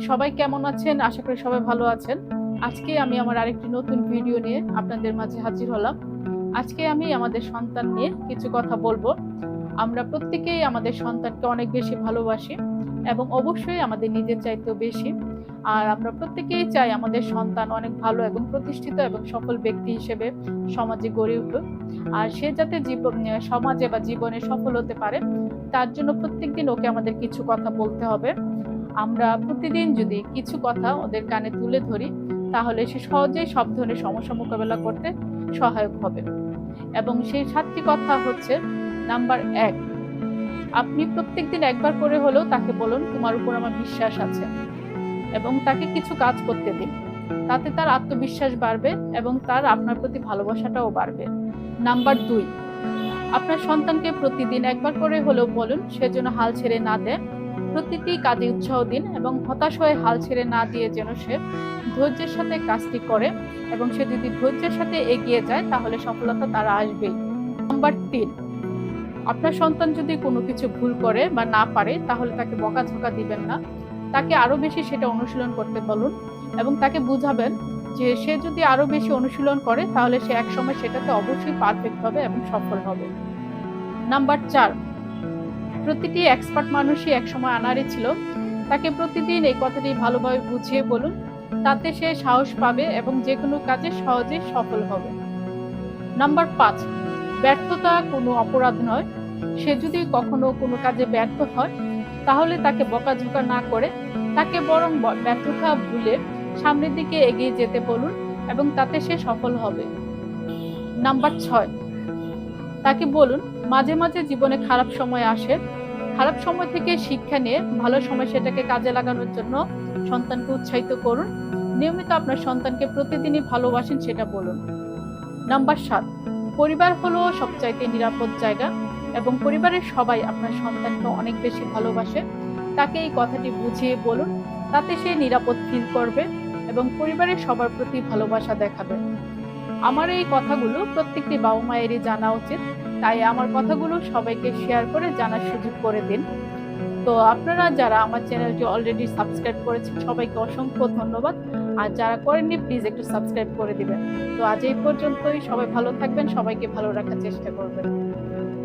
সবাই কেমন আছেন? আশা করি সবাই ভালো আছেন। আজকে আমি আমার আরেকটি নতুন ভিডিও নিয়ে আপনাদের মাঝে হাজির হলাম। আজকে আমি আমাদের সন্তান নিয়ে কিছু কথা বলব। আমরা প্রত্যেকেই আমাদের সন্তানকে অনেক বেশি ভালোবাসি এবং অবশ্যই আমাদের নিজের চাইতেও বেশি। আর আমরা প্রত্যেকেই চাই আমাদের সন্তান অনেক ভালো এবং প্রতিষ্ঠিত এবং সফল ব্যক্তি হিসেবে সমাজে গড়ে উঠুক। আর সে যাতে জীবন সমাজে বা জীবনে সফল হতে পারে, তার জন্য প্রত্যেকদিন ওকে আমাদের কিছু কথা বলতে হবে। আমরা প্রতিদিন যদি কিছু কথা ওদের কানে তুলে ধরি, তাহলে সে সহজেই সব ধরনের সমস্যা মোকাবেলা করতে সহায়ক হবে। এবং সেই সাতটি কথা হচ্ছে, নাম্বার এক, আপনি প্রত্যেকদিন একবার করে হলেও তাকে বলুন, তোমার উপর আমার বিশ্বাস আছে। এবং তাকে কিছু কাজ করতে দিন। তাতে তার আত্মবিশ্বাস বাড়বে এবং তার আপনার প্রতি ভালোবাসাটাও বাড়বে। নাম্বার দুই, আপনার সন্তানকে প্রতিদিন একবার করে হলেও বলুন, সে যেন হাল ছেড়ে না দেয়। প্রতিটি কাজে উৎসাহ দিন এবং হতাশ হয়ে হাল ছেড়ে না দিয়ে যেন সে ধৈর্যের সাথে কাজটি করে এবং সে যদি ধৈর্যের সাথে এগিয়ে যায়, তাহলে সফলতা তার আসবেই। নাম্বার তিন, আপনার সন্তান যদি কোনো কিছু ভুল করে বা না পারে, তাহলে তাকে বকাঝকা দিবেন না। তাকে আরও বেশি সেটা অনুশীলন করতে বলুন এবং তাকে বুঝাবেন যে সে যদি আরও বেশি অনুশীলন করে, তাহলে সে একসময় সেটাতে অবশ্যই পারফেক্ট হবে এবং সফল হবে। নাম্বার চার প্রতিটি এক্সপার্ট মানুষই একসময় আনারে ছিল। তাকে প্রতিদিন এই কথাটি ভালোভাবে বুঝিয়ে বলুন, তাতে সে সাহস পাবে এবং যে কোনো কাজে সহজে সফল হবে। নাম্বার পাঁচ, ব্যর্থতা কোনো অপরাধ নয়। সে যদি কখনো কোনো কাজে ব্যর্থ হয়, তাহলে তাকে বকাঝোকা না করে, তাকে বরং ব্যর্থতা ভুলে সামনের দিকে এগিয়ে যেতে বলুন এবং তাতে সে সফল হবে। নাম্বার ছয় তাকে বলুন, মাঝে মাঝে জীবনে খারাপ সময় আসে। খারাপ সময় থেকে শিক্ষা নিয়ে ভালো সময় সেটাকে কাজে লাগানোর জন্য সন্তানকে উৎসাহিত করুন। নিয়মিত আপনার সন্তানকে প্রতিদিনই ভালোবাসেন সেটা বলুন। নাম্বার সাত, পরিবার হলো সবচাইতে নিরাপদ জায়গা এবং পরিবারের সবাই আপনার সন্তানকে অনেক বেশি ভালোবাসে। তাকে এই কথাটি বুঝিয়ে বলুন, তাতে সে নিরাপদ ফিল করবে এবং পরিবারের সবার প্রতি ভালোবাসা দেখাবে। আমার এই কথাগুলো প্রত্যেকটি বাবা মায়েরই জানা উচিত। তাই আমার কথাগুলো সবাইকে শেয়ার করে জানার সুযোগ করে দিন। তো আপনারা যারা আমার চ্যানেলটি অলরেডি সাবস্ক্রাইব করেছেন, সবাইকে অসংখ্য ধন্যবাদ। আর যারা করেননি প্লিজ একটু সাবস্ক্রাইব করে দিবেন। তো আজ এই পর্যন্তই। সবাই ভালো থাকবেন, সবাইকে ভালো রাখার চেষ্টা করবেন।